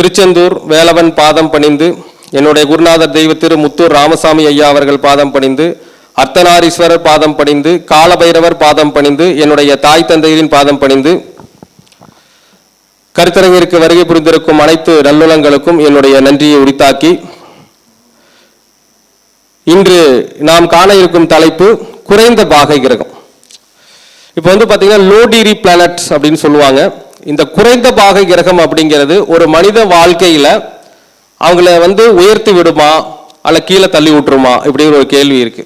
திருச்செந்தூர் வேலவன் பாதம் பணிந்து என்னுடைய குருநாதர் தெய்வ திரு முத்தூர் ராமசாமி ஐயா அவர்கள் பாதம் பணிந்து அர்த்தநாரீஸ்வரர் பாதம் பணிந்து காலபைரவர் பாதம் பணிந்து என்னுடைய தாய் தந்தையரின் பாதம் பணிந்து கருத்தரங்கிற்கு வருகை புரிந்திருக்கும் அனைத்து நல்லுளங்களுக்கும் என்னுடைய நன்றியை உரித்தாக்கி இன்று நாம் காண இருக்கும் தலைப்பு குறைந்த பாகை கிரகம். இப்போ வந்து பார்த்தீங்கன்னா லோ டிகிரி பிளானட் அப்படின்னு சொல்லுவாங்க. இந்த குறைந்த பாகை கிரகம் அப்படிங்கிறது ஒரு மனித வாழ்க்கையில அவங்கள வந்து உயர்த்தி விடுமா அல்ல கீழே தள்ளி விட்டுருமா இப்படிங்கிற ஒரு கேள்வி இருக்கு.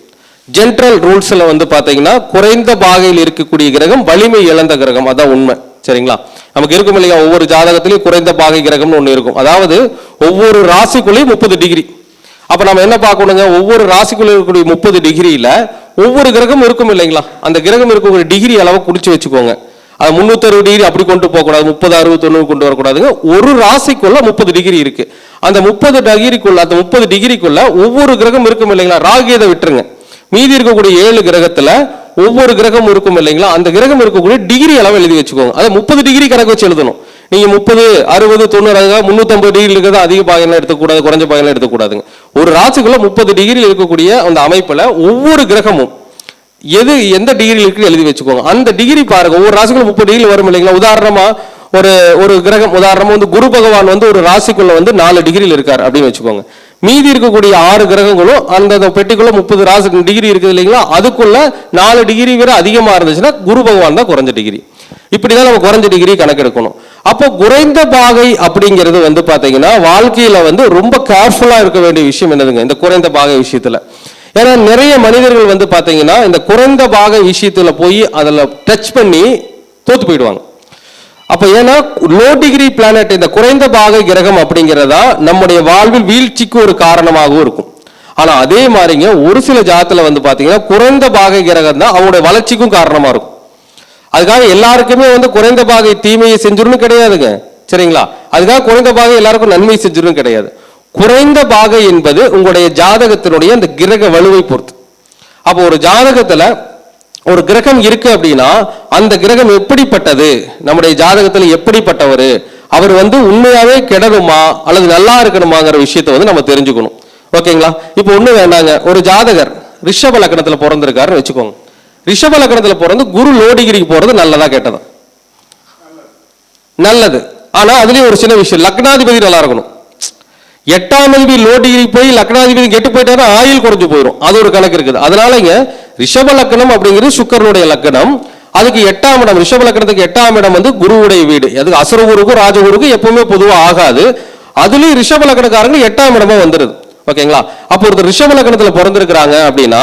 ஜென்ரல் ரூல்ஸ்ல வந்து பார்த்தீங்கன்னா குறைந்த பாகையில் இருக்கக்கூடிய கிரகம் வலிமை இழந்த கிரகம். அதான் உண்மை. சரிங்களா? நமக்கு இருக்கும் இல்லையா? ஒவ்வொரு ஜாதகத்திலையும் குறைந்த பாகை கிரகம்னு ஒன்று இருக்கும். அதாவது ஒவ்வொரு ராசிக்குள்ளேயும் முப்பது டிகிரி அப்ப நம்ம என்ன பார்க்கணுங்க? ஒவ்வொரு ராசிக்குள்ள இருக்கக்கூடிய முப்பது டிகிரியில ஒவ்வொரு கிரகம் இருக்கும் இல்லைங்களா? அந்த கிரகம் இருக்கக்கூடிய டிகிரி அளவை குறிச்சு வச்சுக்கோங்க. அது முன்னூத்தி அறுபது டிகிரி அப்படி கொண்டு போகக்கூடாது முப்பது அறுபது தொண்ணூறு கொண்டு வரக்கூடாதுங்க. ஒரு ராசிக்குள்ள முப்பது டிகிரி இருக்கு. அந்த முப்பது டிகிரிக்குள்ள அந்த முப்பது டிகிரிக்குள்ள ஒவ்வொரு கிரகம் இருக்கும் இல்லைங்களா? ராகேதை விட்டுருங்க. மீதி இருக்கக்கூடிய ஏழு கிரகத்துல ஒவ்வொரு கிரகம் இருக்கும் இல்லைங்களா? அந்த கிரகம் இருக்கக்கூடிய டிகிரி அளவு எழுதி வச்சுக்கோங்க. அதை முப்பது டிகிரி கணக்கு வச்சு எழுதணும். நீங்க முப்பது அறுபது தொண்ணூறு முன்னூத்தம்பது டிகிரி இருக்கிறது அதிக பாகம்லாம் எடுத்துக்கூடாது குறைஞ்ச பாகம்லாம் எடுத்துக்கூடாதுங்க ஒரு ராசிக்குள்ள முப்பது டிகிரி இருக்கக்கூடிய அந்த அமைப்புல ஒவ்வொரு கிரகமும் எது எந்த டிகிரி இருக்குன்னு எழுதி வச்சுக்கோங்க. அந்த டிகிரி பாருங்க. ஒவ்வொரு ராசிக்குள்ள முப்பது டிகிரி வரும் இல்லைங்களா? உதாரணமா ஒரு ஒரு கிரகம் உதாரணமா வந்து குரு பகவான் வந்து ஒரு ராசிக்குள்ள வந்து நாலு டிகிரியில் இருக்கார் அப்படின்னு வச்சுக்கோங்க. மீதி இருக்கக்கூடிய ஆறு கிரகங்களும் அந்த பெட்டிக்குள்ள முப்பது ராசி டிகிரி இருக்குது இல்லைங்களா? அதுக்குள்ள நாலு டிகிரி வரை அதிகமா இருந்துச்சுன்னா குரு பகவான் தான் குறைஞ்ச டிகிரி இப்படிதான் நம்ம குறைஞ்ச டிகிரி கணக்கெடுக்கணும். அப்போ குறைந்த பாகை அப்படிங்கிறது வந்து பாத்தீங்கன்னா வாழ்க்கையில வந்து ரொம்ப கேர்ஃபுல்லா இருக்க வேண்டிய விஷயம் என்னதுங்க? இந்த குறைந்த பாகை விஷயத்துல. ஏன்னா நிறைய மனிதர்கள் வந்து பார்த்தீங்கன்னா இந்த குறைந்த பாகை விஷயத்தில் போய் அதில் டச் பண்ணி தோத்து போயிடுவாங்க. அப்போ ஏன்னா லோ டிகிரி பிளானட் இந்த குறைந்த பாகை கிரகம் அப்படிங்கிறதா நம்முடைய வாழ்வில் வீழ்ச்சிக்கு ஒரு காரணமாகவும் இருக்கும். ஆனால் அதே மாதிரிங்க ஒரு சில ஜாத்தில் வந்து பார்த்தீங்கன்னா குறைந்த பாகை கிரகம் தான் அவங்களுடைய வளர்ச்சிக்கும் காரணமாக இருக்கும். அதுக்காக எல்லாருக்குமே வந்து குறைந்த பாகை தீமையை செஞ்சிருன்னு கிடையாதுங்க. சரிங்களா? அதுக்காக குறைந்த பாகை எல்லாருக்கும் நன்மை செஞ்சிருன்னு கிடையாது. குறைந்த பாகை என்பது உங்களுடைய ஜாதகத்தினுடைய அந்த கிரக வலுவை பொறுத்து. அப்போ ஒரு ஜாதகத்துல ஒரு கிரகம் இருக்கு அப்படின்னா அந்த கிரகம் எப்படிப்பட்டது? நம்முடைய ஜாதகத்துல எப்படிப்பட்டவர்? அவர் வந்து உண்மையாவே கெடணுமா அல்லது நல்லா இருக்கணுமாங்கிற விஷயத்தை வந்து நம்ம தெரிஞ்சுக்கணும். ஓகேங்களா? இப்போ ஒண்ணு வேண்டாங்க. ஒரு ஜாதகர் ரிஷப லக்கணத்துல பிறந்திருக்காருன்னு வச்சுக்கோங்க. ரிஷப லக்கணத்துல பிறந்து குரு லோடிகிரிக்கு போறது நல்லதா கேட்டதா? நல்லது. ஆனா அதுலயும் ஒரு சின்ன விஷயம். லக்னாதிபதி நல்லா இருக்கணும். எட்டாம் அதிபதி லோ டிகிரி போய் லக்னாதிபதி கெட்டு போயிட்டாருன்னா ஆயில் குறைஞ்சு போயிடும் அது ஒரு கணக்கு இருக்குது. அதனாலங்க ரிஷப லக்னம் அப்படிங்கிறது சுக்கரனுடைய லக்னம் அதுக்கு எட்டாம் இடம் ரிஷப லக்னத்துக்கு எட்டாம் இடம் வந்து குருவுடைய வீடு. அதுக்கு அசுரகுருக்கும் ராஜகுருக்கும் எப்பவுமே பொதுவாக ஆகாது. அதுலயும் ரிஷப லக்னக்காரங்க எட்டாம் இடமா வந்துருது. ஓகேங்களா? அப்போ ஒருத்தர் ரிஷப லக்னத்துல பிறந்திருக்கிறாங்க அப்படின்னா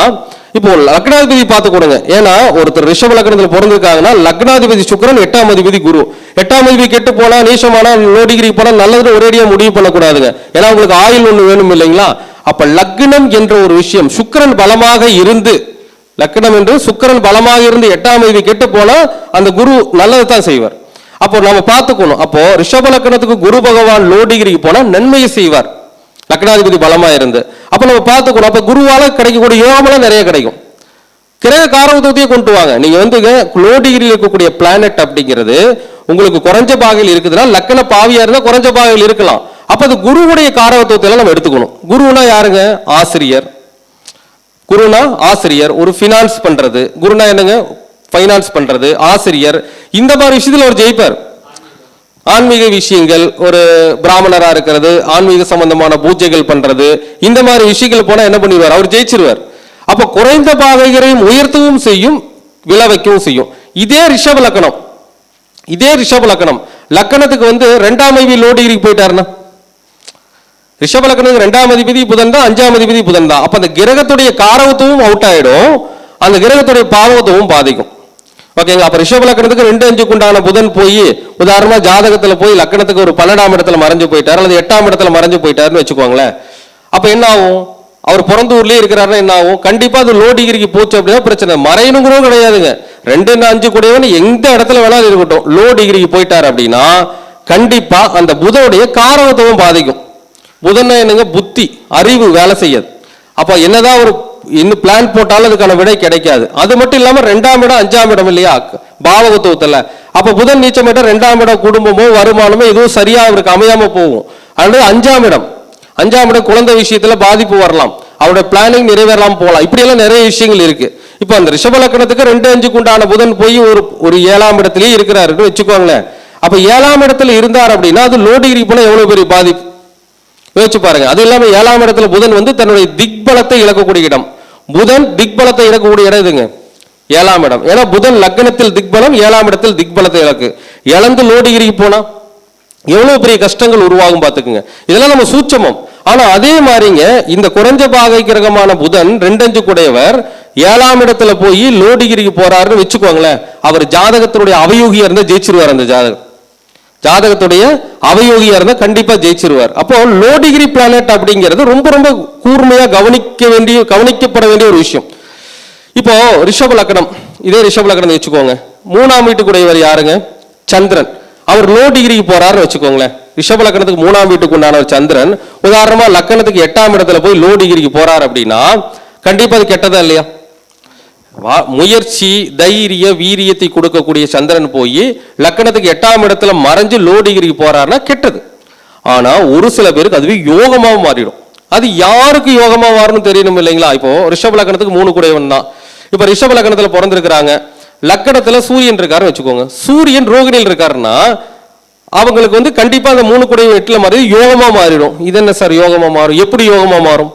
இப்போ லக்னாதிபதி பார்த்து கொடுங்க. ஏன்னா ஒருத்தர் ரிஷப லக்னத்தில் பிறந்திருக்காங்கன்னா லக்னாதிபதி சுக்கரன் எட்டாம் அதிபதி குரு. எட்டாம் அதிபதி கெட்டு போனா நீசமானா லோ டிகிரி போனா நல்லதுன்னு ஒரேடியா முடிவு பண்ணக்கூடாதுங்க. ஏன்னா உங்களுக்கு ஆயுள் ஒன்று வேணும் இல்லைங்களா? அப்ப லக்னம் என்ற ஒரு விஷயம் சுக்கரன் பலமாக இருந்து லக்னம் என்று சுக்கிரன் பலமாக இருந்து எட்டாம் அதிபதி கெட்டு போனா அந்த குரு நல்லதை தான் செய்வார். அப்போ நம்ம பார்த்துக்கணும். அப்போ ரிஷப லக்னத்துக்கு குரு பகவான் லோ டிகிரிக்கு போனா நன்மையை செய்வார். லக்னாதிபதி பலமாக இருந்து. அப்போ நம்ம பார்த்துக்கணும். அப்போ குருவால் கிடைக்கக்கூடிய யோகமெல்லாம் நிறைய கிடைக்கும். கிரக காரகத்துவத்தையே கொண்டு வாங்க. நீங்கள் வந்து லோ டிகிரியில் இருக்கக்கூடிய பிளானட் அப்படிங்கிறது உங்களுக்கு குறைஞ்ச பாகையில் இருக்குதுன்னா லக்கண பாவியாக இருந்தால் குறைஞ்ச பாகையில் இருக்கலாம். அப்போ அது குருவுடைய காரகத்துவத்தை நம்ம எடுத்துக்கணும். குருனா யாருங்க? ஆசிரியர். குருனா ஆசிரியர். ஒரு ஃபினான்ஸ் பண்ணுறது குருனா என்னங்க? ஃபைனான்ஸ் பண்ணுறது ஆசிரியர். இந்த மாதிரி விஷயத்தில் ஒரு ஜெயிப்பார். ஆன்மீக விஷயங்கள் ஒரு பிராமணரா இருக்கிறது ஆன்மீக சம்பந்தமான பூஜைகள் பண்றது இந்த மாதிரி விஷயங்கள் போனா என்ன பண்ணிடுவார் அவர் ஜெயிச்சிருவார். அப்ப குறைந்த பாகைகளையும் உயர்த்தவும் செய்யும் விழ வைக்கவும் செய்யும். இதே ரிஷப லக்கணம். இதே ரிஷப லக்கணம். லக்கணத்துக்கு வந்து ரெண்டாம் ஐவி லோ டிகிரிக்கு போயிட்டாருன்னா? ரிஷப லக்னத்துக்கு ரெண்டாம் அதிபதி புதன் தான் அஞ்சாம் அதிபதி புதன் தான். அப்ப அந்த கிரகத்துடைய காரவத்துவம் அவுட் ஆயிடும். அந்த கிரகத்துடைய பாவத்துவம் பாதிக்கும். ஓகேங்க அப்ப ரிஷப லக்னத்துக்கு ரெண்டு அஞ்சுக்கு உண்டான புதன் போய் உதாரணமா ஜாதகத்துல போய் லக்னத்துக்கு ஒரு பன்னெண்டாம் இடத்துல மறைஞ்சு போயிட்டார் அல்லது எட்டாம் இடத்துல மறைஞ்சு போயிட்டாருன்னு வச்சுக்கோங்களேன். அப்ப என்ன ஆகும் அவர் பிறந்த ஊர்லயே இருக்கிறாருன்னா என்ன ஆகும் கண்டிப்பா அது லோ டிகிரிக்கு போச்சு அப்படின்னா பிரச்சனை. மறையணுங்கிறதும் கிடையாதுங்க. ரெண்டு அஞ்சு கூடியவன் எந்த இடத்துல வேணாலும் இருக்கட்டும். லோ டிகிரிக்கு போயிட்டார் அப்படின்னா கண்டிப்பா அந்த புதனுடைய காரகத்துவம் பாதிக்கும். புதன் என்னங்க? புத்தி அறிவு வேலை செய்யாது அப்ப என்னதான் ஒரு இன்னும் பிளான் போட்டாலும் அதுக்கான விடை கிடைக்காது. அது மட்டும் இல்லாம ரெண்டாம் இடம் அஞ்சாம் இடம் இல்லையா? பாவகத்துவத்துல அப்ப புதன் நீச்சம் இடம் ரெண்டாம் இடம் குடும்பமோ வருமானமோ எதுவும் சரியா அவருக்கு அமையாம போகும். அல்லது அஞ்சாம் இடம். அஞ்சாம் இடம் குழந்தை விஷயத்துல பாதிப்பு வரலாம். அவருடைய பிளானிங் நிறைவேறலாம் போகலாம் இப்படி எல்லாம் நிறைய விஷயங்கள் இருக்கு. இப்போ அந்த ரிஷப லக்னத்துக்கு ரெண்டு அஞ்சுக்கு உண்டான புதன் போய் ஒரு ஒரு ஏழாம் இடத்துலயே இருக்கிறாருன்னு வச்சுக்கோங்களேன். அப்ப ஏழாம் இடத்துல இருந்தார் அப்படின்னா அது லோ டிகிரி போல எவ்வளவு பெரிய பாதிப்பு? யோசிச்சு பாருங்க. அது இல்லாம ஏழாம் இடத்துல புதன் வந்து தன்னுடைய திக்பலத்தை இழக்கக்கூடிய இடம். புதன் திக்பலத்தை இழக்கக்கூடிய இடம் இதுங்க ஏழாம் இடம். ஏன்னா புதன் லக்னத்தில் திக்பலம் ஏழாம் இடத்தில் திக்பலத்தை இழக்கு. இழந்து லோடிகிரிக்கு போனா எவ்வளவு பெரிய கஷ்டங்கள் உருவாகும் பார்த்துக்குங்க. இதெல்லாம் நம்ம சூட்சமம். ஆனா அதே மாதிரிங்க இந்த குறைஞ்ச பாகை கிரகமான புதன் ரெண்டஞ்சு கூடையவர் ஏழாம் இடத்துல போய் லோடிகிரிக்கு போறாருன்னு வச்சுக்கோங்களேன். அவர் ஜாதகத்தினுடைய அவயோகியா இருந்தா ஜெயிச்சிருவார் அந்த ஜாதகம் ஜாதகத்துடைய அவயோகியா இருந்தா கண்டிப்பா ஜெயிச்சிருவார். அப்போ லோ டிகிரி பிளானட் அப்படிங்கிறது ரொம்ப ரொம்ப கூர்மையா கவனிக்க வேண்டிய கவனிக்கப்பட வேண்டிய ஒரு விஷயம். இப்போ ரிஷப லக்கணம். இதே ரிஷப லக்கணம் வச்சுக்கோங்க. மூணாம் வீட்டுக்குடையவர் யாருங்க? சந்திரன். அவர் லோ டிகிரிக்கு போறாருன்னு வச்சுக்கோங்களேன். ரிஷப லக்கணத்துக்கு மூணாம் வீட்டுக்கு உண்டான ஒரு சந்திரன். உதாரணமா லக்கணத்துக்கு எட்டாம் இடத்துல போய் லோ டிகிரிக்கு போறாரு அப்படின்னா கண்டிப்பா அது கெட்டதா இல்லையா? முயற்சி தைரிய வீரியத்தை கொடுக்கக்கூடிய சந்திரன் போய் லக்கணத்துக்கு எட்டாம் இடத்துல மறைஞ்சு லோ டிகிரிக்கு போறாருன்னா கெட்டது. ஆனா ஒரு சில பேருக்கு அதுவே யோகமாக மாறிடும். அது யாருக்கு யோகமாக மாறணும் தெரியணும் இல்லைங்களா? இப்போ ரிஷப லக்கணத்துக்கு மூணு கூடையவன் தான். இப்போ ரிஷப லக்கணத்தில் பிறந்திருக்கிறாங்க. லக்கணத்தில் சூரியன் இருக்காருன்னு வச்சுக்கோங்க. சூரியன் ரோகிணியில் இருக்காருன்னா அவங்களுக்கு வந்து கண்டிப்பாக அந்த மூணு குடையவன் எட்டில் மாறி யோகமாக மாறிடும். இது என்ன சார் யோகமாக மாறும்? எப்படி யோகமாக மாறும்?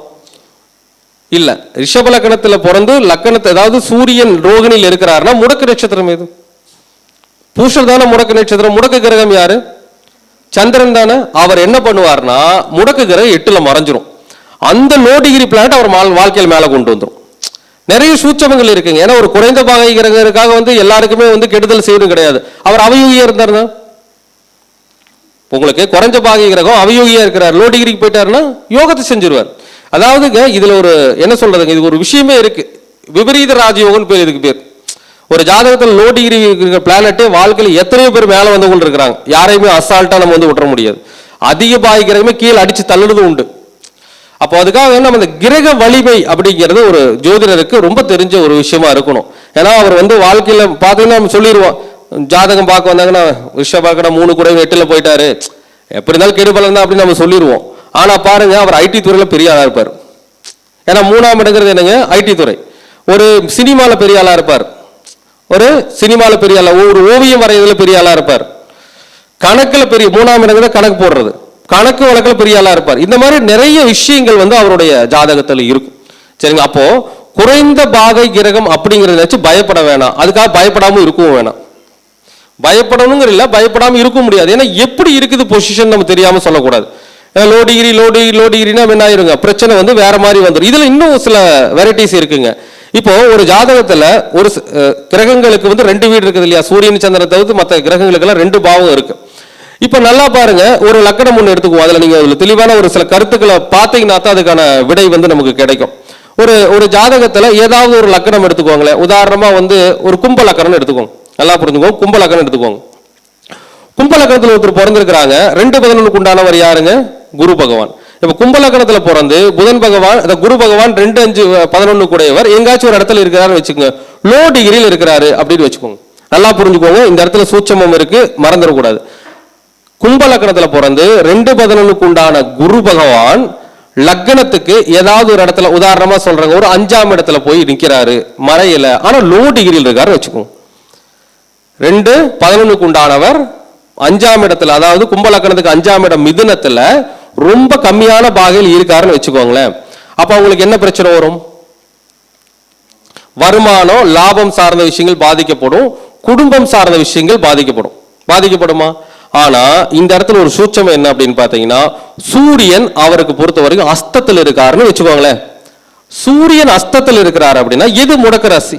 இல்ல. ரிஷப லக்கணத்துல பிறந்து லக்கணத்தை அதாவது சூரியன் ரோகிணியில் இருக்கிறாருன்னா முடக்கு நட்சத்திரம் எது? பூஷர் தானே முடக்கு நட்சத்திரம். முடக்கு கிரகம் யாரு? சந்திரன் தானே. அவர் என்ன பண்ணுவார்னா முடக்கு கிரகம் எட்டுல மறைஞ்சிரும். அந்த லோ டிகிரி பிளானட் அவர் வாழ்க்கையில் மேல கொண்டு வந்துடும் நிறைய சூட்சமங்கள் இருக்குங்க. ஏன்னா ஒரு குறைந்த பாகை கிரகருக்காக வந்து எல்லாருக்குமே வந்து கெடுதல் செய்யணும் கிடையாது. அவர் அவயோகியா இருந்தாருன்னா? உங்களுக்கு குறைஞ்ச பாகை கிரகம் அவயோகியா இருக்கிறார். லோ டிகிரிக்கு போயிட்டாருன்னா யோகத்தை செஞ்சிருவார். அதாவதுங்க இதில் ஒரு என்ன சொல்கிறதுங்க இது ஒரு விஷயமே இருக்குது விபரீத ராஜயோகம்னு பேர் இதுக்கு பேர். ஒரு ஜாதகத்தில் லோ டிகிரி இருக்கிற பிளானட்டே வாழ்க்கையில் எத்தனையோ பேர் மேலே வந்து கொண்டு இருக்கிறாங்க யாரையுமே அசால்ட்டாக நம்ம வந்து விட்டுற முடியாது. அதிக பாகை கிரகமே கீழே அடித்து தள்ளுறது உண்டு. அப்போ அதுக்காக நம்ம இந்த கிரக வலிமை அப்படிங்கிறது ஒரு ஜோதிடருக்கு ரொம்ப தெரிஞ்ச ஒரு விஷயமா இருக்கணும். ஏன்னா அவர் வந்து வாழ்க்கையில் பார்த்தீங்கன்னா நம்ம சொல்லிடுவோம் ஜாதகம் பார்க்க வந்தாங்கன்னா விஷயம் பார்க்கணும் மூணு குறைவு எட்டில் போயிட்டாரு. எப்படி இருந்தாலும் கெடுபலம் தான் அப்படின்னு நம்ம சொல்லிடுவோம். ஆனால் பாருங்க அவர் ஐடி துறையில் பெரிய ஆளாக இருப்பார். ஏன்னா மூணாம் இடங்கிறது என்னங்க? ஐடி துறை. ஒரு சினிமாவில் பெரிய ஆளாக இருப்பார். ஒரு சினிமாவில் பெரிய ஆளாக ஒரு ஓவியம் வரைகிறதுல பெரிய ஆளாக இருப்பார். கணக்கில் பெரிய மூணாம் இடங்கிறத கணக்கு போடுறது. கணக்கு வழக்கில் பெரிய ஆளாக இருப்பார். இந்த மாதிரி நிறைய விஷயங்கள் வந்து அவருடைய ஜாதகத்தில் இருக்கும். சரிங்க அப்போ குறைந்த பாகை கிரகம் அப்படிங்கிறத வச்சு பயப்பட வேணாம். அதுக்காக பயப்படாமல் இருக்கவும் வேணாம். பயப்படணுங்கிற இல்லை பயப்படாமல் இருக்க முடியாது. ஏன்னா எப்படி இருக்குது பொசிஷன் நம்ம தெரியாமல் சொல்லக்கூடாது. Low degree low degree low டிகிரினா என்ன ஆயிருங்க? பிரச்சனை வந்து வேற மாதிரி வந்துடும் இதுல இன்னும் சில வெரைட்டிஸ் இருக்குங்க. இப்போ ஒரு ஜாதகத்துல ஒரு கிரகங்களுக்கு வந்து ரெண்டு வீடு இருக்குது இல்லையா? சூரியன் சந்திரன் தவிர்த்து மற்ற கிரகங்களுக்கெல்லாம் ரெண்டு பாவம் இருக்கு. இப்போ நல்லா பாருங்க ஒரு லக்கணம் ஒன்று எடுத்துக்குவோம். அதில் நீங்கள் அதில் தெளிவான ஒரு சில கருத்துக்களை பார்த்தீங்கன்னா தான் அதுக்கான விடை வந்து நமக்கு கிடைக்கும். ஒரு ஒரு ஜாதகத்தில் ஏதாவது ஒரு லக்கணம் எடுத்துக்கோங்களேன். உதாரணமாக வந்து ஒரு கும்ப லக்கணம் எடுத்துக்கோங்க. நல்லா புரிஞ்சுக்கோங்க. கும்ப லக்கணம் எடுத்துக்கோங்க. கும்பலக்கணத்தில் ஒருத்தர் பிறந்திருக்கிறாங்க. ரெண்டு பதினொன்றுக்கு உண்டானவர் யாருங்க? குரு பகவான். இப்போ கும்பலக்கணத்தில் பிறந்து புதன் பகவான் அந்த குரு பகவான் ரெண்டு அஞ்சு பதினொன்று கூடையவர் எங்காச்சும் ஒரு இடத்துல இருக்கிறாருன்னு வச்சுக்கோங்க. லோ டிகிரியில் இருக்கிறாரு அப்படின்னு வச்சுக்கோங்க. நல்லா புரிஞ்சுக்கோங்க. இந்த இடத்துல சூட்சமம் இருக்கு. மறந்துடக்கூடாது. கும்பலக்கணத்தில் பிறந்து ரெண்டு பதினொன்னுக்கு உண்டான குரு பகவான் லக்னத்துக்கு ஏதாவது ஒரு இடத்துல உதாரணமா சொல்றாங்க ஒரு அஞ்சாம் இடத்துல போய் நிற்கிறாரு மறையில. ஆனா லோ டிகிரியில் இருக்காருன்னு வச்சுக்கோங்க. ரெண்டு பதினொன்னுக்கு உண்டானவர் அஞ்சாம் இடத்துல அதாவது கும்பலக்கணத்துக்கு அஞ்சாம் இடம் மிதுனத்துல ரொம்ப கம்மியான பாகையில் இருக்காருன்னு வச்சுக்கோங்களேன். அப்ப அவங்களுக்கு என்ன பிரச்சனை வரும்? வருமானம் லாபம் சார்ந்த விஷயங்கள் பாதிக்கப்படும் குடும்பம் சார்ந்த விஷயங்கள் பாதிக்கப்படும். பாதிக்கப்படுமா? ஆனா இந்த இடத்துல ஒரு சூட்சம் என்ன அப்படின்னு பாத்தீங்கன்னா சூரியன் அவருக்கு பொறுத்த வரைக்கும் அஸ்தத்தில் இருக்காருன்னு வச்சுக்கோங்களேன். சூரியன் அஸ்தத்தில் இருக்கிறாரு அப்படின்னா எது முடக்க ராசி?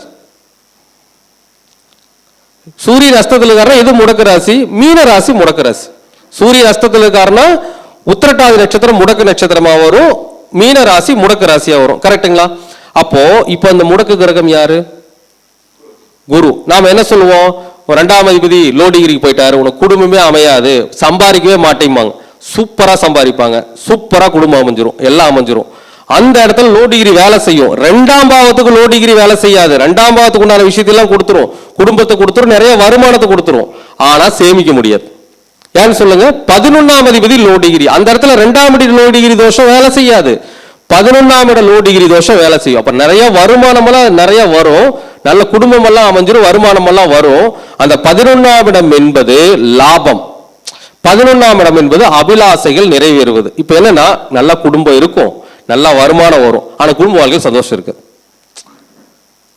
சூரியன் அஸ்தத்தில் இருக்காருன்னா எது முடக்க ராசி? மீன ராசி முடக்க ராசி. சூரியன் அஸ்தத்தில் இருக்காருன்னா உத்திரட்டாதி நட்சத்திரம் முடக்கு நட்சத்திரமா வரும். மீன ராசி முடக்கு ராசியா வரும். கரெக்ட்டுங்களா? அப்போ இப்போ இந்த முடக்கு கிரகம் யாரு? குரு. நாம் என்ன சொல்லுவோம்? ரெண்டாம் அதிபதி லோ டிகிரிக்கு போயிட்டாரு. உனக்கு குடும்பமே அமையாது. சம்பாதிக்கவே மாட்டேம்பாங்க. சூப்பராக சம்பாதிப்பாங்க. சூப்பராக குடும்பம் அமைஞ்சிரும். எல்லாம் அமைஞ்சிரும். அந்த இடத்துல லோ டிகிரி வேலை செய்யும். ரெண்டாம் பாவத்துக்கு லோ டிகிரி வேலை செய்யாது. ரெண்டாம் பாவத்துக்கு உண்டான விஷயத்தெல்லாம் கொடுத்துரும். குடும்பத்தை கொடுத்துரும் நிறைய வருமானத்தை கொடுத்துரும். ஆனால் சேமிக்க முடியாது. ஏன்னு சொல்லுங்க? பதினொன்னாம் அதிபதி லோ டிகிரி. அந்த இடத்துல ரெண்டாம் நோ லோ டிகிரி தோஷம் வேலை செய்யாது. பதினொன்னாம் இட லோ டிகிரி தோஷம் வேலை செய்யும். அப்ப நிறைய வருமானமெல்லாம் நிறைய வரும். நல்ல குடும்பம் எல்லாம் அமைஞ்சிரும் வருமானம் எல்லாம் வரும். அந்த பதினொன்னாம் இடம் என்பது லாபம். பதினொன்னாம் இடம் என்பது அபிலாசைகள் நிறைவேறுவது. இப்ப என்னன்னா நல்ல குடும்பம் இருக்கும். நல்லா வருமானம் வரும். ஆனால் குடும்ப வாழ்க்கை சந்தோஷம் இருக்குது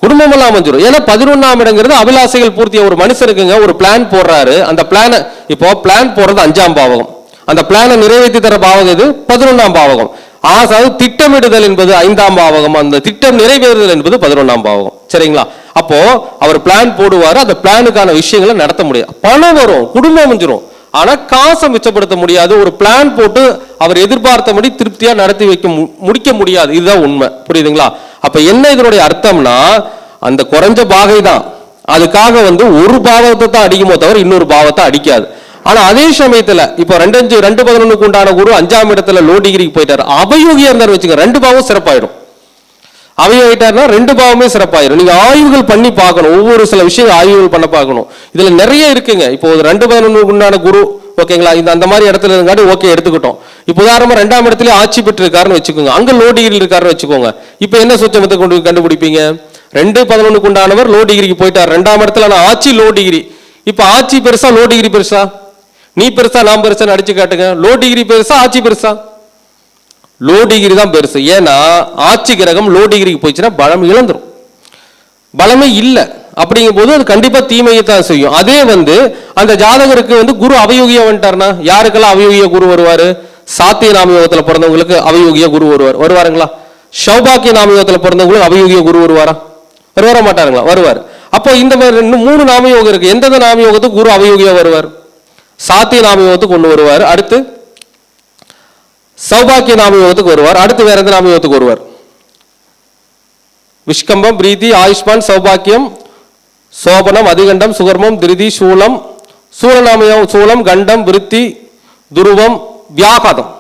குடும்பமெல்லாம் அமைஞ்சிடும் ஏன்னா பதினொன்றாம் இடங்கிறது அபிலாசைகள் பூர்த்திய ஒரு மனுஷனுக்குங்க ஒரு பிளான் போடுறாரு. அந்த பிளானை இப்போ பிளான் போடுறது அஞ்சாம் பாவகம். அந்த பிளானை நிறைவேற்றி தர பாவகம் இது பதினொன்றாம் பாவகம். அதாவது திட்டமிடுதல் என்பது ஐந்தாம் பாவகம். அந்த திட்டம் நிறைவேறுதல் என்பது பதினொன்றாம் பாவகம். சரிங்களா? அப்போ அவர் பிளான் போடுவார். அந்த பிளானுக்கான விஷயங்களை நடத்த முடியாது பணம் வரும். குடும்பம் அமைஞ்சிரும். ஆனால் காசை மிச்சப்படுத்த முடியாது. ஒரு பிளான் போட்டு அவர் எதிர்பார்த்தபடி திருப்தியாக நடத்தி வைக்க மு- முடிக்க முடியாது. இதுதான் உண்மை. புரியுதுங்களா? அப்போ என்ன இதனுடைய அர்த்தம்னா அந்த குறைஞ்ச பாகை தான். அதுக்காக வந்து ஒரு பாவத்தை தான் அடிக்குமோ தவிர இன்னொரு பாவத்தை அடிக்காது. ஆனால் அதே சமயத்தில் இப்போ ரெண்டு அஞ்சு ரெண்டு பதினொன்றுக்கு உண்டான குரு அஞ்சாம் இடத்துல லோ டிகிரிக்கு போயிட்டார். அபயோகியாக இருந்தார் வச்சுக்க ரெண்டு பாவம் சிறப்பாயிடும். அவையாயிட்டாருன்னா ரெண்டு பாவமே சிறப்பாயிரும். நீங்க ஆய்வுகள் பண்ணி பார்க்கணும். ஒவ்வொரு சில விஷயங்கள் ஆய்வுகள் பண்ண பார்க்கணும். இதுல நிறைய இருக்குங்க. இப்போ ஒரு ரெண்டு பதினொன்றுக்கு உண்டான குரு ஓகேங்களா? இந்த அந்த மாதிரி இடத்துல இருங்காட்டி ஓகே எடுத்துக்கிட்டோம். இப்போ உதாரணமா ரெண்டாம் இடத்துல ஆட்சி பெற்று இருக்காருன்னு வச்சுக்கோங்க. அங்க லோ டிகிரியில் இருக்காருன்னு வச்சுக்கோங்க. இப்போ என்ன சுத்தமத்தை கொண்டு கண்டுபிடிப்பீங்க? ரெண்டு பதினொன்றுக்கு உண்டானவர் லோ டிகிரிக்கு போயிட்டார். ரெண்டாம் இடத்துல நான் ஆட்சி லோ டிகிரி இப்போ ஆட்சி பெருசா லோ டிகிரி பெருசா? நீ பெருசா நான் பெருசா அடிச்சு காட்டுங்க. லோ டிகிரி பெருசா ஆட்சி பெருசா? லோ டிகிரி தான் பெருசு. ஏன்னா ஆட்சி கிரகம் லோ டிகிரிக்கு போயிடுச்சுன்னா பலம் இழந்துடும் பலமே இல்லை. அப்படிங்கும் போது அது கண்டிப்பாக தீமையை தான் செய்யும். அதே வந்து அந்த ஜாதகருக்கு வந்து குரு அவயோகியா வந்துட்டாருன்னா யாருக்கெல்லாம் அவயோகிய குரு வருவார்? சாத்திய நாமயோகத்தில் பிறந்தவங்களுக்கு அவயோகிய குரு வருவார். வருவாருங்களா? சௌபாக்கிய நாமயோகத்தில் பிறந்தவங்களுக்கு அவயோகிய குரு வருவாரா? வருவார மாட்டாருங்களா? வருவார். அப்போ இந்த மாதிரி இன்னும் மூணு நாமயோகம் இருக்கு. எந்தெந்த நாமயோகத்துக்கு குரு அவயோகியா வருவார்? சாத்திய நாமயோகத்துக்கு கொண்டு வருவார். அடுத்து சௌபாக்கிய நாமயோகத்துக்கு வருவார். அடுத்து வேற எந்த நாமயோகத்துக்கு வருவார்? விஷ்கம்பம் பிரீதி ஆயுஷ்மான் சௌபாக்கியம் சோபனம் அதிகண்டம் சுகர்மம் திருதி சூலம் சூலநாமயம் சூலம் கண்டம் விருத்தி துருவம் வியாகாதம்.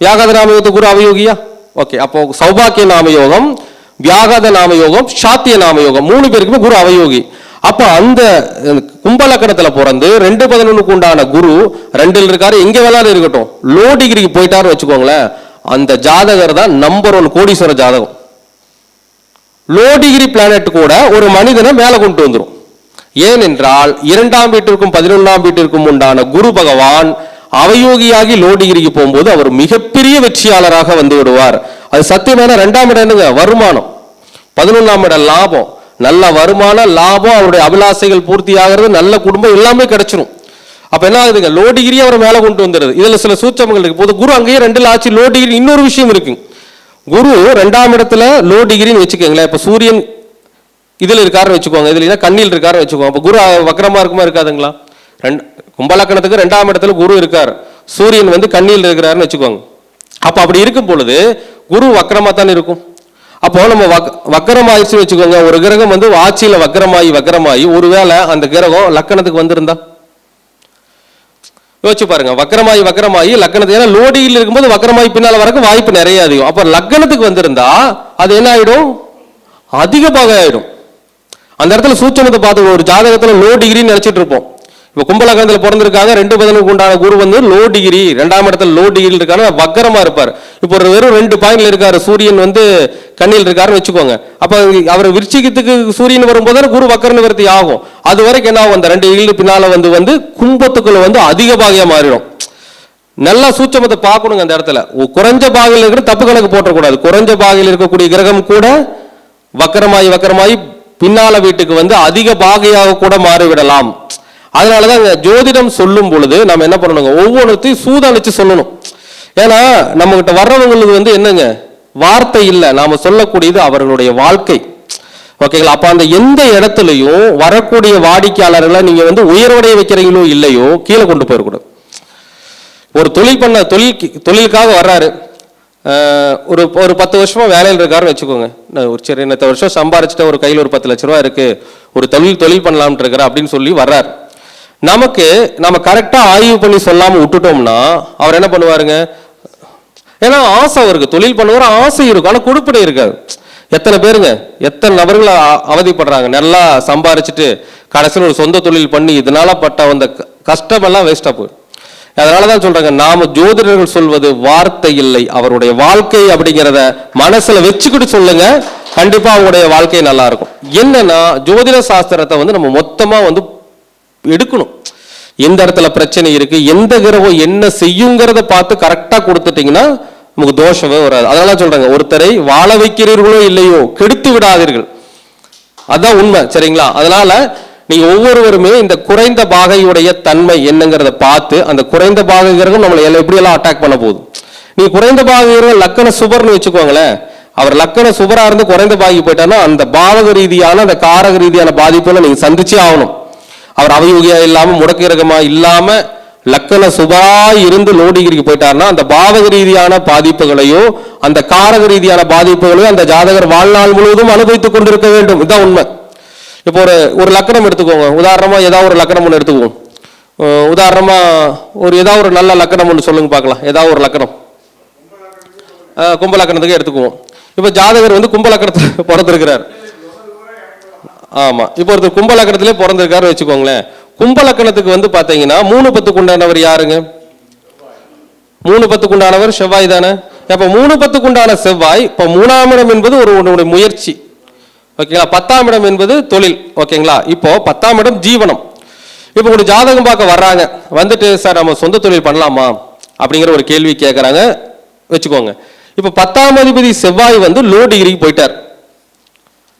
வியாகாத நாமயோகத்துக்கு குரு அவயோகியா? ஓகே அப்போ சௌபாக்கிய நாமயோகம் வியாகாத நாமயோகம் சாத்திய நாமயோகம் மூணு பேருக்குமே குரு அவயோகி. அப்ப அந்த அஹ், கும்பலக்கணத்துல பிறந்து ரெண்டு பதினொன்னுக்கு உண்டான குரு ரெண்டில் இருக்காரு. எங்க வேணாலும் இருக்கட்டும். லோ டிகிரிக்கு போயிட்டாருன்னு வச்சுக்கோங்களேன். அந்த ஜாதகர் தான் நம்பர் ஒன் கோடீஸ்வர ஜாதகம். லோ டிகிரி பிளானட் கூட ஒரு மனிதனை மேலே கொண்டு வந்துரும். ஏனென்றால் இரண்டாம் வீட்டிற்கும் பதினொன்றாம் வீட்டிற்கும் உண்டான குரு பகவான் அவயோகியாகி லோ டிகிரிக்கு போகும்போது அவர் மிகப்பெரிய வெற்றியாளராக வந்து விடுவார். அது சத்தியமான ரெண்டாம் இடம் என்னங்க? வருமானம். பதினொன்றாம் இடம் லாபம். நல்ல வருமானம் லாபம் அவருடைய அபிலாசைகள் பூர்த்தி ஆகிறது நல்ல குடும்பம் எல்லாமே கிடைச்சிரும். அப்போ என்ன ஆகுதுங்க? லோ டிகிரி அவர் மேலே கொண்டு வந்துடுது. இதில் சில சூச்சமங்கள் இருக்குது போது குரு அங்கேயே ரெண்டு ஆச்சு. லோ டிகிரி இன்னொரு விஷயம் இருக்குங்க குரு ரெண்டாம் இடத்துல லோ டிகிரின்னு வச்சுக்கோங்களேன். இப்போ சூரியன் இதில் இருக்காருன்னு வச்சுக்கோங்க. இதில் இல்ல கண்ணில் இருக்காருன்னு வச்சுக்கோங்க. அப்போ குரு வக்கரமாக இருக்குமா இருக்காதுங்களா? ரெண்டு கும்பலக்கணத்துக்கு ரெண்டாம் இடத்துல குரு இருக்கார். சூரியன் வந்து கண்ணியில் இருக்கிறாருன்னு வச்சுக்கோங்க. அப்போ அப்படி இருக்கும் பொழுது குரு வக்கரமாக தானே இருக்கும். அப்போ நம்ம வக் வக்கரம் வச்சுக்கோங்க. ஒரு கிரகம் வந்து ஆட்சியில வக்கரமாயி வக்கரமாயி ஒருவேளை அந்த கிரகம் லக்கணத்துக்கு வந்திருந்தா? யோசிச்சு பாருங்க. வக்கரமாயி வக்கரமாயி லக்கணத்துக்கு ஏன்னா லோடியில் இருக்கும்போது வக்கரமாயி பின்னால வரக்கு வாய்ப்பு நிறைய அதிகம். அப்ப லக்கணத்துக்கு வந்திருந்தா அது என்ன ஆயிடும்? அதிக பாகம் ஆயிடும் அந்த இடத்துல சூட்சமத்தை பார்த்து ஒரு ஜாதகத்துல லோ டிகிரின்னு நினைச்சிட்டு இருப்போம். இப்போ கும்பலகத்தில் பிறந்திருக்காங்க ரெண்டு பதினுக்கு உண்டான குரு வந்து லோ டிகிரி ரெண்டாம் இடத்துல லோ டிகிரி இருக்காரு வக்கரமாக இருப்பார். இப்போ ஒரு வெறும் ரெண்டு பாயிண்ட்ல இருக்காரு சூரியன் வந்து கண்ணில் இருக்காருன்னு வச்சுக்கோங்க. அப்போ அவர் விருச்சிகத்துக்கு சூரியன் வரும்போது தான் குரு வக்கர நிவர்த்தி ஆகும். அது வரைக்கும் என்ன ஆகும்? அந்த ரெண்டு ஈடு பின்னால் வந்து வந்து கும்பத்துக்குள்ள வந்து அதிக பாகையாக மாறிடும். நல்லா சூட்சமத்தை பார்க்கணுங்க அந்த இடத்துல. குறைஞ்ச பாகையில் இருக்கிற தப்பு கணக்கு போட்டக்கூடாது. குறைஞ்ச பாகையில் இருக்கக்கூடிய கிரகம் கூட வக்கரமாயி வக்கரமாயி பின்னால வீட்டுக்கு வந்து அதிக பாகையாக கூட மாறிவிடலாம். அதனாலதான் இங்க ஜோதிடம் சொல்லும் பொழுது நம்ம என்ன பண்ணணுங்க? ஒவ்வொன்றுத்தையும் சூதானிச்சு சொல்லணும். ஏன்னா நம்ம கிட்ட வர்றவங்களுக்கு வந்து என்னங்க? வார்த்தை இல்லை. நாம சொல்லக்கூடியது அவர்களுடைய வாழ்க்கை. ஓகேங்களா? அப்ப அந்த எந்த இடத்துலையும் வரக்கூடிய வாடிக்கையாளர்களை நீங்க வந்து உயர்வடைய வைக்கிறீங்களோ இல்லையோ கீழே கொண்டு போயிடக்கூடாது. ஒரு தொழில் பண்ண தொழில் தொழிலுக்காக வர்றாரு. ஒரு ஒரு பத்து வருஷமா வேலையில் இருக்காருன்னு வச்சுக்கோங்க. நான் ஒரு சரி இன்னத்த வருஷம் சம்பாரிச்சுட்டு ஒரு கையில் ஒரு பத்து லட்ச ரூபா இருக்கு. ஒரு தொழில் தொழில் பண்ணலாம்னு இருக்கிற அப்படின்னு சொல்லி வர்றார். நமக்கு நம்ம கரெக்டாக ஆய்வு பண்ணி சொல்லாமல் விட்டுட்டோம்னா அவர் என்ன பண்ணுவாருங்க? ஏன்னா ஆசை அவருக்கு. தொழில் பண்ணுவார் ஆசை இருக்கும். ஆனால் கொடுப்படை இருக்காது. எத்தனை பேருங்க எத்தனை நபர்கள் அவதிப்படுறாங்க. நல்லா சம்பாரிச்சுட்டு கடைசியில் ஒரு சொந்த தொழில் பண்ணி இதனால பட்ட அந்த க- கஷ்டமெல்லாம் வேஸ்டாக போயிடும் அதனால தான் சொல்றாங்க நாம ஜோதிடர்கள் சொல்வது வார்த்தை இல்லை. அவருடைய வாழ்க்கை அப்படிங்கிறத மனசுல வச்சுக்கிட்டு சொல்லுங்க. கண்டிப்பா அவங்களுடைய வாழ்க்கை நல்லா இருக்கும். என்னன்னா ஜோதிட சாஸ்திரத்தை வந்து நம்ம மொத்தமா வந்து எடுக்கணும். எந்த இடத்துல பிரச்சனை இருக்கு எந்த கிரகம் என்ன செய்யுங்கிறத பார்த்து கரெக்டா கொடுத்துட்டீங்கன்னா நமக்கு தோஷமே வராது. அதனால சொல்றாங்க ஒருத்தரை வாழ வைக்கிறீர்களோ இல்லையோ கெடுத்து விடாதீர்கள். அதான் உண்மை சரிங்களா? அதனால நீங்க ஒவ்வொருவருமே இந்த குறைந்த பாகையுடைய தன்மை என்னங்கிறத பார்த்து அந்த குறைந்த பாகை நம்மளை எல்லாம் எப்படியெல்லாம் அட்டாக் பண்ண போகுது? நீ குறைந்த பாகை லக்கண சுபர்னு வச்சுக்கோங்களேன். அவர் லக்கண சுபரா இருந்து குறைந்த பாகி போயிட்டான்னா அந்த பாவக ரீதியான அந்த காரக ரீதியான பாதிப்புல நீங்க சந்திச்சே ஆகணும். அவர் அவயோகியா இல்லாம முடக்க இறக்கமா இல்லாம லக்கண சுபாய் இருந்து லோடிகிரிக்கு போயிட்டாருன்னா அந்த பாவக ரீதியான பாதிப்புகளையோ அந்த காரக ரீதியான பாதிப்புகளையோ அந்த ஜாதகர் வாழ்நாள் முழுவதும் அனுபவித்துக் கொண்டிருக்க வேண்டும். இதுதான் உண்மை. இப்போ ஒரு ஒரு லக்கணம் எடுத்துக்கோங்க. உதாரணமா ஏதாவது ஒரு லக்கணம் ஒன்று எடுத்துக்குவோம். உதாரணமாக உதாரணமா ஒரு ஏதாவது ஒரு நல்ல லக்கணம் ஒன்று சொல்லுங்க பார்க்கலாம். ஏதாவது ஒரு லக்கணம். கும்ப லக்கணத்துக்கு எடுத்துக்குவோம். இப்போ ஜாதகர் வந்து கும்ப லக்கணத்தில் பிறந்திருக்கிறார். ஆமாம் இப்போ ஒருத்தர் கும்பலக்கணத்திலே பிறந்திருக்காரு வச்சுக்கோங்களேன். கும்பலக்கணத்துக்கு வந்து பார்த்தீங்கன்னா மூணு பத்துக்கு உண்டானவர் யாருங்க? மூணு பத்துக்கு உண்டானவர் செவ்வாய் தானே? அப்போ மூணு பத்துக்கு உண்டான செவ்வாய் இப்போ மூணாம் இடம் என்பது ஒரு உன்னுடைய முயற்சி. ஓகேங்களா? பத்தாம் இடம் என்பது தொழில். ஓகேங்களா? இப்போ பத்தாம் இடம் ஜீவனம். இப்போ ஒரு ஜாதகம் பார்க்க வர்றாங்க. வந்துட்டு சார் நம்ம சொந்த தொழில் பண்ணலாமா? அப்படிங்கிற ஒரு கேள்வி கேட்குறாங்க வச்சுக்கோங்க. இப்போ பத்தாம் அதிபதி செவ்வாய் வந்து லோ டிகிரிக்கு போயிட்டார்.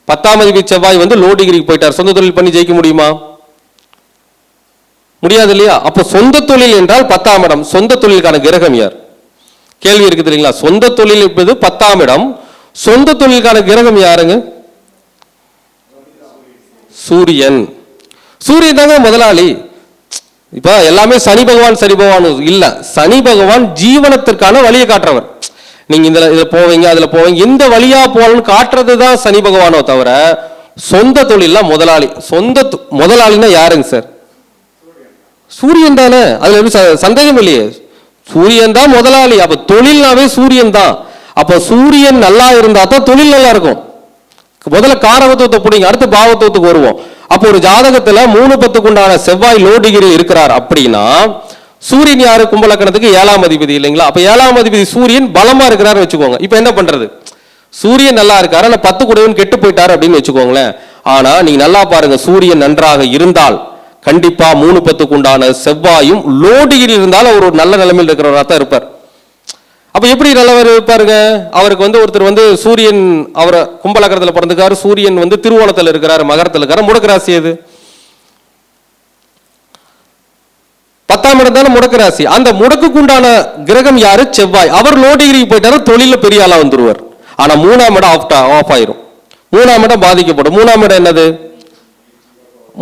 பத்தாம் அதிபதி செவ்வாய் வந்து லோ டிகிரிக்கு போயிட்டார். சொந்த தொழில் பண்ணி ஜெயிக்க முடியுமா? முடியாது இல்லையா? அப்போ சொந்த தொழில் என்றால் பத்தாம் இடம். சொந்த தொழிலுக்கான கிரகம் யார்? கேள்வி இருக்குது இல்லைங்களா? சொந்த தொழில் என்பது பத்தாம் இடம். சொந்த தொழிலுக்கான கிரகம் யாருங்க? சூரியன். சூரியன் தாங்க முதலாளி. இப்ப எல்லாமே சனி பகவான் சனி பகவான் இல்ல. சனி பகவான் ஜீவனத்திற்கான வழியை காட்டுறவர். நீங்க இதுல இதுல போவீங்க அதுல போவீங்க. இந்த வழியா போகணும்னு காட்டுறது தான் சனி பகவானோ தவிர சொந்த தொழில்ல முதலாளி. சொந்த முதலாளின்னா யாருங்க சார்? சூரியன் தானே. அதுல எதுவும் ச- சந்தேகம் இல்லையே. சூரியன் தான் முதலாளி. அப்ப தொழில்னாவே சூரியன் தான். அப்ப சூரியன் நல்லா இருந்தா தான் தொழில் நல்லா இருக்கும். முதல்ல காரகத்துவத்தை பிடிங்க அடுத்து பாவத்துவத்துக்கு வருவோம். அப்போ ஒரு ஜாதகத்துல மூணு பத்துக்கு உண்டான செவ்வாய் லோ டிகிரி இருக்கிறார் அப்படின்னா சூரியன் யாரு? கும்பலக்கணத்துக்கு ஏழாம் அதிபதி இல்லைங்களா? அப்ப ஏழாம் அதிபதி சூரியன் பலமா இருக்கிறாரு வச்சுக்கோங்க. இப்போ என்ன பண்றது? சூரியன் நல்லா இருக்காரு ஆனா பத்து குடைவன் கெட்டு போயிட்டாரு அப்படின்னு வச்சுக்கோங்களேன். ஆனா நீங்க நல்லா பாருங்க சூரியன் நன்றாக இருந்தால் கண்டிப்பா மூணு பத்துக்கு உண்டான செவ்வாயும் லோ டிகிரி இருந்தால் அவர் ஒரு நல்ல நிலைமையில் இருக்கிறவராக தான் இருப்பார். அப்ப எப்படி நல்லவர் இருப்பாருங்க? அவருக்கு வந்து ஒருத்தர் வந்து சூரியன் அவரை கும்பலக்கரத்துல பிறந்துக்காரு. சூரியன் வந்து திருவோணத்துல இருக்கிறாரு மகரத்துல இருக்காரு. முடக்கராசி எது? பத்தாம் இடம் தானே முடக்கு ராசி. அந்த முடக்குக்கு உண்டான கிரகம் யாரு? செவ்வாய். அவர் லோ டிகிரிக்கு போயிட்டாரு தொழில பெரிய ஆளா வந்துருவார். ஆனா மூணாம் இடம் ஆஃப் ஆஃப் ஆயிரும். மூணாம் இடம் பாதிக்கப்படும். மூணாம் இடம் என்னது?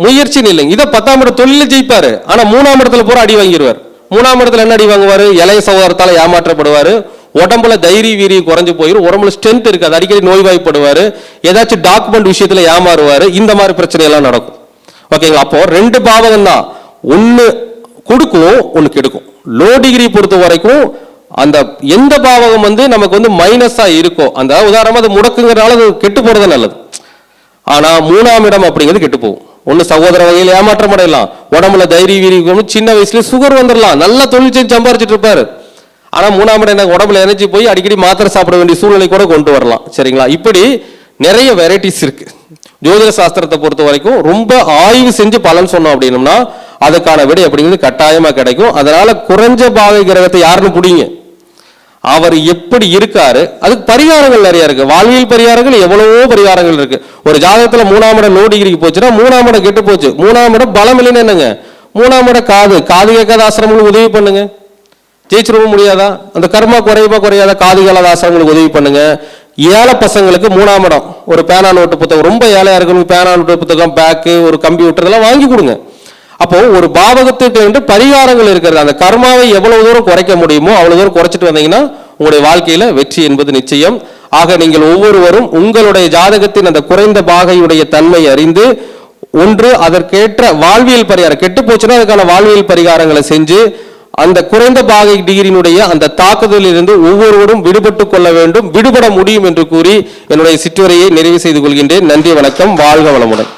முயற்சின்னு இல்லைங்க. இதை பத்தாம் இடம் தொழில ஜெயிப்பாரு. ஆனா மூணாம் இடத்துல பூரா அடி வாங்கிடுவார் மூணாம் இடத்துல என்ன அடி வாங்குவாரு? இளைய சகோதரத்தால ஏமாற்றப்படுவாரு. உடம்புல தைரிய வீரிய குறைஞ்சு போயிடும் உடம்புல ஸ்ட்ரென்த் இருக்காது. அடிக்கடி நோய்வாய்ப்படுவாரு. ஏதாச்சும் டாக்குமெண்ட் விஷயத்துல ஏமாறுவாரு. இந்த மாதிரி பிரச்சனை எல்லாம் நடக்கும் ஓகேங்களா அப்போ ரெண்டு பாவகம் தான் ஒன்னு கொடுக்கும் ஒன்று கெடுக்கும். லோ டிகிரி பொறுத்த வரைக்கும் அந்த எந்த பாவகம் வந்து நமக்கு வந்து மைனஸா இருக்கோ அந்த உதாரணமா அது முடக்குங்கிறனால அது கெட்டு போறது நல்லது. ஆனா மூணாம் இடம் அப்படிங்கிறது கெட்டு போகும். ஒண்ணு சகோதர வகையில் ஏமாற்றம் அடையலாம். உடம்புல தைரிய வீரியம் சின்ன வயசுல சுகர் வந்துடலாம் நல்லா தொழில் செஞ்சு சம்பாரிச்சிட்டு இருப்பாரு. ஆனா மூணாம் இடம் என்ன உடம்புல எனர்ஜி போய் அடிக்கடி மாத்திரை சாப்பிட வேண்டிய சூழ்நிலை கூட கொண்டு வரலாம். சரிங்களா? இப்படி நிறைய வெரைட்டிஸ் இருக்கு. ஜோதிட சாஸ்திரத்தை பொறுத்த வரைக்கும் ரொம்ப ஆய்வு செஞ்சு பலன் சொன்னோம் அப்படின்னம்னா அதுக்கான விடை அப்படிங்கிறது கட்டாயமாக கிடைக்கும். அதனால குறைஞ்ச பாவை கிரகத்தை யாருன்னு பிடிங்க. அவர் எப்படி இருக்காரு? அதுக்கு பரிகாரங்கள் நிறைய இருக்கு. வாழ்வியல் பரிகாரங்கள் எவ்வளவோ பரிகாரங்கள் இருக்கு. ஒரு ஜாதகத்துல மூணாம் இடம் நோ டிகிரிக்கு போச்சுன்னா மூணாம் இடம் கெட்டு போச்சு. மூணாம் இடம் பலம் இல்லைன்னு என்னங்க? மூணாம் இடம் காது. காது கேட்காத ஆசிரமங்களுக்கு உதவி பண்ணுங்க. ஜெயிச்சிடவும் முடியாதா? அந்த கர்மா குறைவா குறையாத காது கேளாத ஆசிரமங்களுக்கு உதவி பண்ணுங்க. ஏழை பசங்களுக்கு மூணாம் இடம். ஒரு பேனா நோட்டு புத்தகம். ரொம்ப ஏழையா இருக்கணும் பேனா நோட்டு புத்தகம் பேக்கு ஒரு கம்ப்யூட்டர் இதெல்லாம் வாங்கி கொடுங்க. அப்போ ஒரு பாவகத்துக்கு என்று பரிகாரங்கள் இருக்கிறது. அந்த கர்மாவை எவ்வளவு தூரம் குறைக்க முடியுமோ அவ்வளவு தூரம் குறைச்சிட்டு வந்தீங்கன்னா உங்களுடைய வாழ்க்கையில வெற்றி என்பது நிச்சயம். ஆக நீங்கள் ஒவ்வொருவரும் உங்களுடைய ஜாதகத்தின் அந்த குறைந்த பாகையுடைய தன்மை அறிந்து ஒன்று அதற்கேற்ற வாழ்வியல் பரிகாரம். கெட்டு போச்சுன்னா அதுக்கான வாழ்வியல் பரிகாரங்களை செஞ்சு அந்த குறைந்த பாகை டிகிரியினுடைய அந்த தாக்குதலிலிருந்து ஒவ்வொருவரும் விடுபட்டு கொள்ள வேண்டும் விடுபட முடியும் என்று கூறி என்னுடைய சிற்றுரையை நிறைவு செய்து கொள்கின்றேன். நன்றி வணக்கம் வாழ்க வளமுடன்.